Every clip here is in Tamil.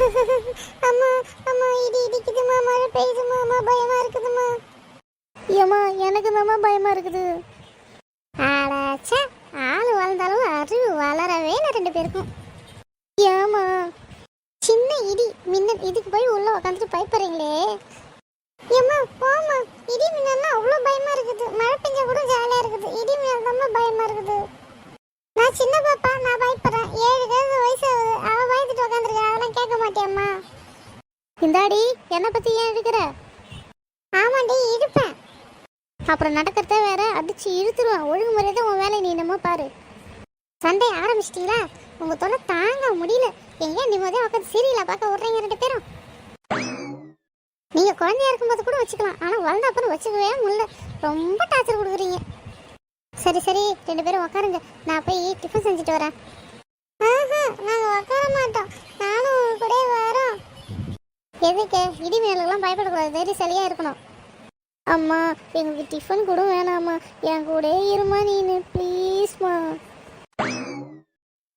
அம்மா அம்மா இடி இடிக்குதுமா மழை பெய்யுதுமா அம்மா பயமா இருக்குதுமா ஏம்மா எனக்கு மாமா பயமா இருக்குது. ஆடாச்சா ஆள் வளர்ந்தாலும் அறிவு வளரவே இல்லை ரெண்டு பேருக்கும். ஏம்மா சின்ன இடி மின்னல் இதுக்கு போய் உள்ள உக்காந்துட்டு பயப்படுறீங்களே. ஏம்மா போமா இடி மின்னல்லாம் அவ்வளோ பயமா இருக்குது. மழை பெஞ்சா கூட ஜாலியா இருக்குது. இடி மின்னல் தான் பயமா இருக்குது. நான் சின்ன இந்தாடி என்னை பத்தி ஏன் இருக்கிற? ஆமாண்டி இருப்பேன். அப்புறம் நடக்கிறத வேற அடிச்சு இழுத்துருவேன். ஒழுங்குமுறை தான் உன் வேலையை நீ என்னமோ பாரு. சண்டை ஆரம்பிச்சிட்டீங்களா? உங்க தொலை தாங்க முடியல. எங்க நிம்மதியா உட்காந்து சீரியலா பார்க்க விடுறீங்க ரெண்டு பேரும்? நீங்க குழந்தையா இருக்கும்போது கூட வச்சுக்கலாம். ஆனா வளர்ந்த அப்புறம் வச்சுக்கவே முடியல. ரொம்ப டார்ச்சர் கொடுக்குறீங்க. சரி சரி ரெண்டு பேரும் உட்காருங்க நான் போய் டிஃபன் செஞ்சுட்டு வரேன் ஆஹா நாங்க உட்கார மாட்டோம் நானும் உங்க கூட வரோம் எதுக்கு? இடி மேலுக்கெல்லாம் பயப்படக்கூடாது தைரியசாலியாக இருக்கணும். அம்மா எங்களுக்கு டிஃபன் கூட வேணாம்மா. என் கூட இருமா நீனு ப்ளீஸ்மா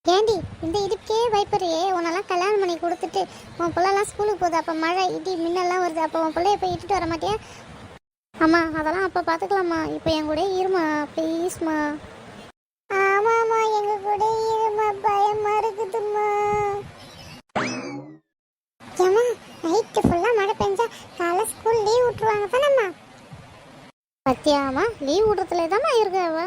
ஏண்டி இந்த இடுப்புக்கே பயப்படுறியே? உன்னெல்லாம் கல்யாணம் பண்ணி கொடுத்துட்டு உன் பிள்ளைலாம் ஸ்கூலுக்கு போகுது. அப்போ மழை இடி மின்னல்லாம் வருது. அப்போ உன் பிள்ளைய போய் இட்டுட்டு வர மாட்டியா? அம்மா அதெல்லாம் அப்போ பார்த்துக்கலாம்மா இப்போ என் கூட இருமா ப்ளீஸ்மா ஆமாம்மா எங்கள் கூட இரு ஏமா லீவ் விடுறதுல தானே இருக்க அவ?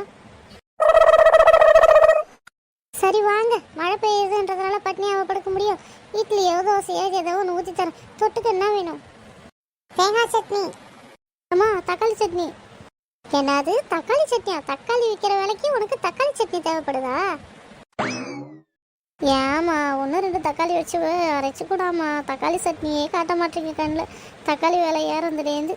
சரி வாங்க. மழை பெய்யுதுன்றதுனால பட்னியாவை படுக்க முடியும். இட்லியோ தோசையோ ஏதோ ஒன்று ஊற்றி தரேன். தொட்டுக்கு என்ன வேணும்? தேங்காய் சட்னி. அம்மா தக்காளி சட்னி. என்னது? தக்காளி சட்னியா? தக்காளி விற்கிற விலைக்கு உனக்கு தக்காளி சட்னி தேவைப்படுதா? ஏமா ஒன்று ரெண்டு தக்காளி வச்சு அரைச்சி கூடாமா தக்காளி சட்னியே காட்ட மாட்டேங்க கண்ணில். தக்காளி விலை ஏறந்துலேருந்து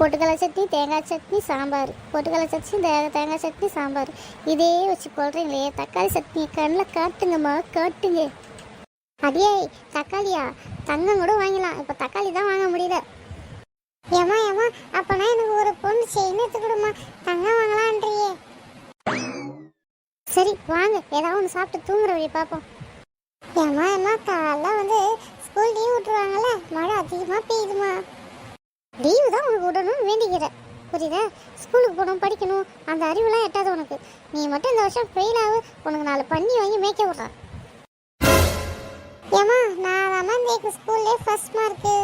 பொட்டுக்கடலை சட்னி தேங்காய் சட்னி சாம்பார். பொட்டுக்கடலை சட்னி தே தேங்காய் சட்னி சாம்பார். இதே வச்சு போடுறீங்களே தக்காளி சட்னி கண்ணில் காட்டுங்கம்மா காட்டுங்க. அடியே தக்காளியா? தங்கம் கூட வாங்கலாம். இப்போ தக்காளி தான் வாங்க முடியல. ஏமா ஏமா அப்பனா எனக்கு ஒரு பொண்ணு செயின் எடுத்து கொடுமா தங்கம் வாங்கலான்றியே சரி வாங்க. ஏதாவது ஒன்று சாப்பிட்டு தூங்குற வழி பார்ப்போம். ஏமா ஏமா காலைல வந்து ஸ்கூல் லீவ் விட்டுருவாங்கல்ல. மழை அதிகமாக பெய்யுதுமா லீவு தான் உனக்கு விடணும்னு வேண்டிக்கிறேன் புரியுதா? ஸ்கூலுக்கு போகணும் படிக்கணும் அந்த அறிவுலாம் எட்டாது உனக்கு. நீ மட்டும் இந்த வருஷம் ஃபெயில் ஆகு உனக்கு நாலு பண்ணி வாங்கி மேய்க்க விட்றேன் ஏமா நான் தாம்மா இந்த ஸ்கூல்லே ஃபர்ஸ்ட் மார்க்கு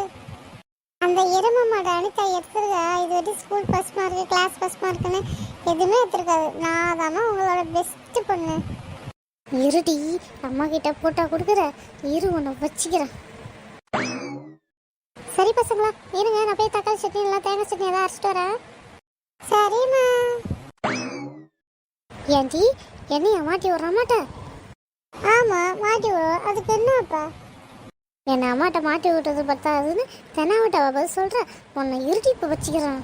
அந்த எரும மாடு அனிதா எடுத்துருக்கா? இது வரைக்கும் school first mark class first மார்க்குன்னு எதுவுமே எடுத்துருக்காது. நான் தாம்மா உங்களோட பெஸ்ட்டு பொண்ணு. இருடி அம்மா கிட்ட போட்டா கொடுக்குற. இரு உன்னை வச்சுக்கிறேன். தக்காளி சட்னி இல்லை தேங்காய் சட்னி எதாவது அரைச்சிட்டு வரேன். சரிம்மா. ஏன்டி என்னையை மாட்டி விட்ற மாட்டேன் ஆமாம் மாட்டி விடும் அதுக்கு என்னப்பா? என்னை அம்மாட்ட மாட்டி விட்டது பத்தாதுன்னு தென்னாவட்ட பதில் சொல்கிறேன் உன்னை இருட்டி இப்போ வச்சுக்கிறேன்.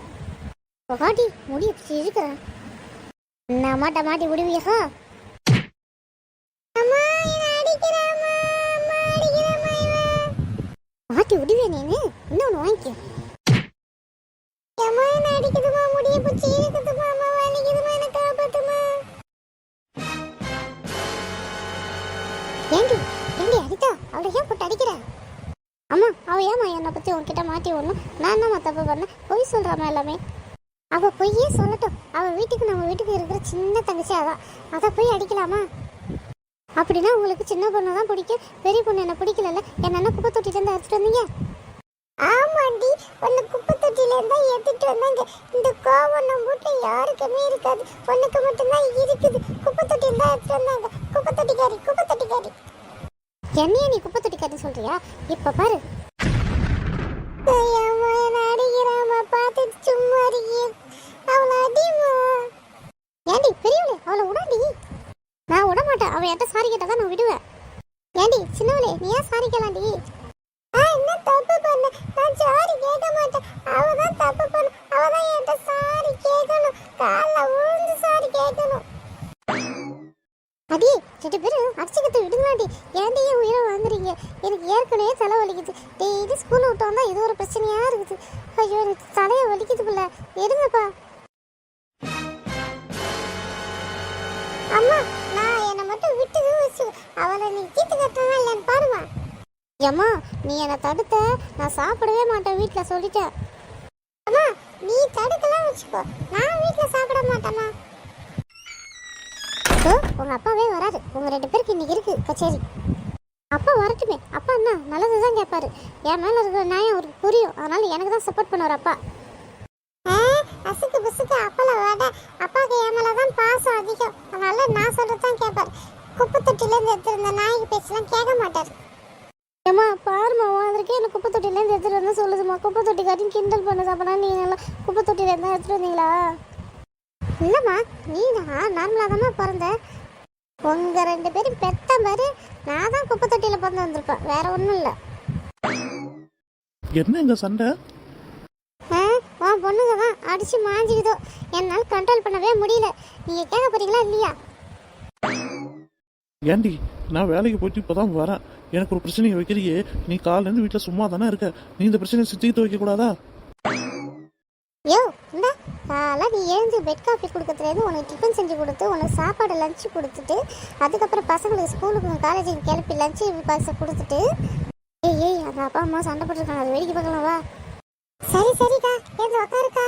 பாட்டி முடி வச்சு இருக்கிறேன். என்ன அம்மாட்ட மாட்டி விடுவியா? மாட்டி விடுவேன் நீ இன்னொன்று வாங்கிக்க? சொல்கிறாமா எல்லாமே. அவ பொய்யே சொல்லட்டும். அவ வீட்டுக்கு நம்ம வீட்டுக்கு இருக்கிற சின்ன தங்கச்சி அதான். அதை போய் அடிக்கலாமா? அப்படின்னா உங்களுக்கு சின்ன பொண்ணு தான் பிடிக்கும். பெரிய பொண்ணு என்ன பிடிக்கலல்ல. என்ன குப்பை தொட்டிலேருந்து அடிச்சிட்டு வந்தீங்க? ஆமாண்டி. உன்னை குப்பை தொட்டில இருந்தா எடுத்துட்டு வந்தாங்க. இந்த கோவம் நம்ம யாருக்குமே இருக்காது. உனக்கு மட்டும்தான் இருக்குது. குப்பை தொட்டி இருந்தா எடுத்துட்டு வந்தாங்க. குப்பை தொட்டிக்காரி குப்பை தொட்டிக்காரி. என்னைய நீ குப்பை தொட்டிக்காரி சொல்றியா? இப்போ பாரு. சும்மா இருக்கியே அவளை அடிமா ஏண்டி பெரியவளே அவளை விடாடி நான் விட மாட்டேன். அவள் என்கிட்ட சாரி கேட்டா தான் நான் விடுவேன். ஏண்டி சின்னவளே நீ ஏன் சாரி கேளாண்டி? ஆ என்ன தப்பு பண்ண? நான் சாரி கேட்க மாட்டேன். அவ தான் தப்பு பண்ண. அவ தான் என்கிட்ட சாரி கேட்கணும். காலைல விழுந்து சாரி கேட்கணும். அடி ரெண்டு பேரும் அடிச்சுக்கிட்டு விடுங்களாடி. ஏன்டி என் உயிரை வாங்குறீங்க எனக்கு ஏற்கனவே தலை வலிக்குது. டெய்லி ஸ்கூல் விட்டு வந்தால் இது ஒரு பிரச்சனையாக இருக்குது. ஐயோ எனக்கு தலையை வலிக்குது பிள்ளை எடுங்கப்பா. அம்மா நான் என்னை மட்டும் விட்டு வச்சு அவளை நீ தீர்த்து கட்டுறா இல்லைன்னு பாருமா. ஏம்மா நீ என்னை தடுத்த. நான் சாப்பிடவே மாட்டேன் வீட்டில் சொல்லிட்டேன். அம்மா நீ தடுக்கலாம் வச்சுக்கோ. நான் வீட்டில் சாப்பிட மாட்டேம்மா. ஓ உங்கள் அப்பாவே வராது உங்கள் ரெண்டு பேருக்கு இன்னைக்கு இருக்கு கச்சேரி. அப்பா வரட்டுமே. அப்பா என்ன நல்லது தான் கேட்பாரு என் மேலே இருக்கிற நியாயம் அவருக்கு புரியும். அதனால எனக்கு தான் சப்போர்ட் பண்ணுவார் அப்பா. அசுக்கு புசுக்கு அப்பள வடை. அப்பாவுக்கு என் மேல தான் பாசம் அதிகம். அதனால நான் சொல்றதான் கேட்பார் குப்பை தொட்டில இருந்து எடுத்திருந்த நாய்க்கு பேச்செல்லாம் கேட்க மாட்டார். ஏம்மா பாருமா அதற்கே எனக்கு குப்பை தொட்டிலேருந்து எடுத்துகிட்டு வந்து சொல்லுதுமா குப்பை தொட்டி காட்டியும் கிண்டல் பண்ணுது. அப்போனா நீங்கள் எல்லாம் குப்பை தொட்டிலேருந்து தான் எடுத்துகிட்டு வந்தீங்களா? இல்லம்மா நீ நான் நார்மலா தான் பிறந்த. உங்க ரெண்டு பேரும் பெத்த மாதிரி நான் தான் குப்பை தொட்டியில் பிறந்து வந்திருப்பேன். வேற ஒன்றும் இல்லை. என்ன இங்க சண்டை? உன் பொண்ணுங்க தான் அடிச்சு மாஞ்சிக்குதோ. என்னால் கண்ட்ரோல் பண்ணவே முடியல. நீங்கள் கேட்க போறீங்களா இல்லையா? ஏண்டி நான் வேலைக்கு போயிட்டு இப்பதான் வரேன். எனக்கு ஒரு பிரச்சனையை வைக்கிறியே. நீ காலையில இருந்து வீட்டுல சும்மா தானே இருக்க. நீ இந்த பிரச்சனையை சித்திக்கிட்டு வைக்க கூடாதா யோ இந்த காலை நீ எழுந்து பெட் காஃபி கொடுக்கறதுலேருந்து உனக்கு டிஃபன் செஞ்சு கொடுத்து உனக்கு சாப்பாடு லஞ்சு கொடுத்துட்டு அதுக்கப்புறம் பசங்களுக்கு ஸ்கூலுக்கு காலேஜுக்கு கிளப்பி லஞ்சு பஸ் கொடுத்துட்டு ஏய் ஏய் அந்த அப்பா அம்மா சண்டை போட்டுருக்காங்க. அது வேடிக்கை பார்க்கலாம் வா. சரி சரிக்கா எழுந்து உக்காருக்கா.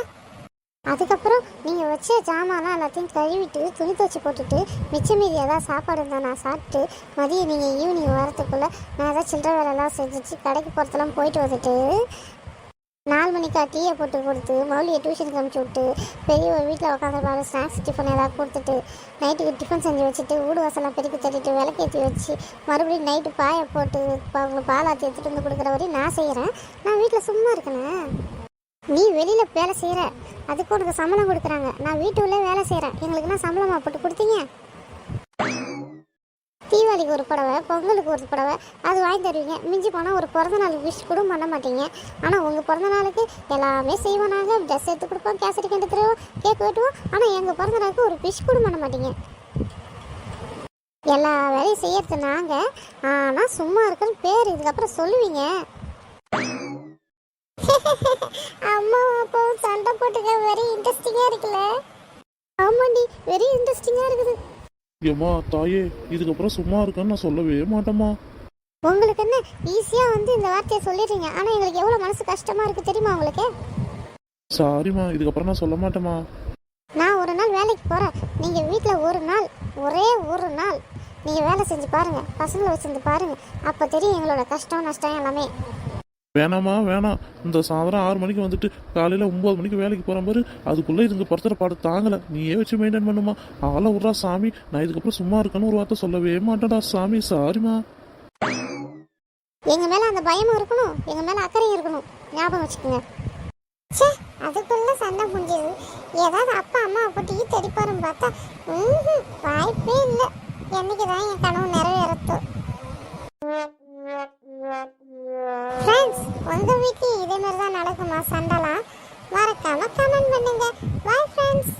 அதுக்கப்புறம் நீங்கள் வச்ச ஜாமான்லாம் எல்லாத்தையும் கழுவிட்டு துணி துவச்சி போட்டுட்டு மிச்சம் மீதி ஏதாவது சாப்பாடு இருந்தால் நான் சாப்பிட்டு மதியம் நீங்கள் ஈவினிங் வரத்துக்குள்ளே நான் ஏதாவது சில்லற வேலைலாம் செஞ்சுட்டு கடைக்கு போகிறதெல்லாம் போயிட்டு வந்துட்டு நாலு மணிக்கா டீயை போட்டு கொடுத்து மௌலியை டியூஷனுக்கு அனுப்பிச்சி விட்டு பெரிய ஒரு வீட்டில் உட்காந்துருப்பாரு ஸ்நாக்ஸ் டிஃபன் ஏதாவது கொடுத்துட்டு நைட்டுக்கு டிஃபன் செஞ்சு வச்சுட்டு வீடு வாசலாம் பெருக்கி தட்டிட்டு விளக்கேற்றி வச்சு மறுபடியும் நைட்டு பாயை போட்டு பா- பாலாத்தி ஆற்றி எடுத்துகிட்டு வந்து கொடுக்குற வரையும் நான் செய்கிறேன் நான் வீட்டில் சும்மா இருக்கேனே. நீ வெளியில் வேலை செய்கிற அதுக்கு உனக்கு சம்பளம் கொடுக்குறாங்க. நான் வீட்டு உள்ளே வேலை செய்கிறேன் எங்களுக்குலாம் சம்பளமாக போட்டு கொடுத்தீங்க? தீபாவளிக்கு ஒரு புடவை பொங்கலுக்கு ஒரு புடவை அது வாங்கி தருவீங்க. மிஞ்சி போனால் ஒரு பிறந்த நாள் விஷ் கூட பண்ண மாட்டீங்க. ஆனால் உங்கள் பிறந்த நாளுக்கு எல்லாமே செய்வோம் நாங்கள் ட்ரெஸ் எடுத்து கொடுப்போம் கேசரி கண்டு தருவோம் கேக் வெட்டுவோம். ஆனால் எங்கள் பிறந்த நாளுக்கு ஒரு விஷ் கூட பண்ண மாட்டீங்க. எல்லா வேலையும் செய்யறது நாங்கள் ஆனால் சும்மா இருக்குன்னு பேர் இதுக்கப்புறம் சொல்லுவீங்க. அம்மா அப்பாவும் சண்டை போட்டுக்க வெரி இன்ட்ரெஸ்டிங்காக இருக்குல்ல. ஆமாண்டி வெரி இன்ட்ரெஸ்டிங்காக இருக்குது. ஏம்மா தாயே இதுக்கப்புறம் சும்மா இருக்கேன்னு நான் சொல்லவே மாட்டேம்மா. உங்களுக்கு என்ன ஈஸியாக வந்து இந்த வார்த்தையை சொல்லிடுறீங்க. ஆனால் எங்களுக்கு எவ்வளோ மனசு கஷ்டமாக இருக்குது தெரியுமா உங்களுக்கு? சாரிம்மா இதுக்கப்புறம் நான் சொல்ல மாட்டேம்மா. நான் ஒரு நாள் வேலைக்கு போகிறேன் நீங்கள் வீட்டில் ஒரு நாள் ஒரே ஒரு நாள் நீங்கள் வேலை செஞ்சு பாருங்கள் பசங்களை வச்சிருந்து பாருங்கள் அப்போ தெரியும் எங்களோட கஷ்டம் நஷ்டம் எல்லாமே. வேணாம்மா வேணாம். இந்த சாயந்தரம் ஆறு மணிக்கு வந்துட்டு காலையில ஒம்பது மணிக்கு வேலைக்கு போகிற மாதிரி அதுக்குள்ளே இதுங்க படுத்துகிற பாடு தாங்கலை. நீயே வச்சு மெயின்டைன் பண்ணுமா? ஆளை விட்றா சாமி. நான் இதுக்கப்புறம் சும்மா இருக்கேன்னு ஒரு வார்த்தை சொல்லவே மாட்டேடா சாமி. சாரிம்மா எங்கள் மேலே அந்த பயமும் இருக்கணும். எங்கள் மேலே அக்கறையும் இருக்கணும். ஞாபகம் வச்சுக்கோங்க. சே அதுக்குள்ள சண்டை முடிஞ்சது. ஏதாவது அப்பா அம்மாவை போட்டு ஈ தடிப்பாருன்னு பார்த்தா வாய்ப்பே இல்லை. என்னைக்கு தான் என் கனவு நிறைவேறத்தோ. ஃப்ரெண்ட்ஸ் உங்க வீட்லயும் இதே மாதிரி தான் நடக்குமா? சண்டைலாம்? மறக்காம கமெண்ட் பண்ணுங்க. Bye friends